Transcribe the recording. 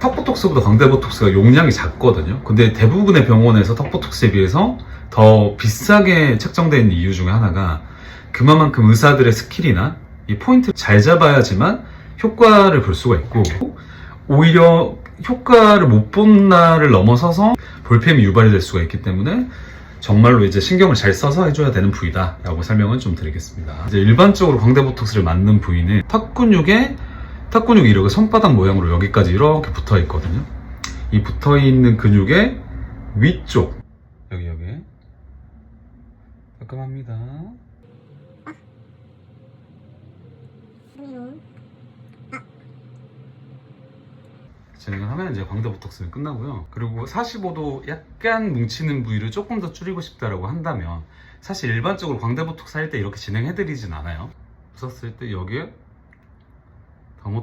턱보톡스보다 광대보톡스가 용량이 작거든요. 근데 대부분의 병원에서 턱보톡스에 비해서 더 비싸게 있는 이유 중에 하나가 그만큼 의사들의 스킬이나 이 포인트를 잘 잡아야지만 효과를 볼 수가 있고 오히려 효과를 못본 날을 넘어서서 볼펜이 유발이 될 수가 있기 때문에 정말로 이제 신경을 잘 써서 해줘야 되는 부위다 라고 설명을 좀 드리겠습니다. 이제 일반적으로 광대 보톡스를 맞는 부위는 턱 근육에 턱 근육이 이렇게 손바닥 모양으로 여기까지 이렇게 붙어 있거든요. 이 붙어 있는 근육의 위쪽 여기 여기 깔끔합니다. 진행을 하면 이제 광대 보톡스는 끝나고요. 그리고 45도 약간 뭉치는 부위를 조금 더 줄이고 싶다라고 한다면 사실 일반적으로 광대 보톡스 할 때 이렇게 진행해드리진 않아요. 웃었을 때 여기에 保と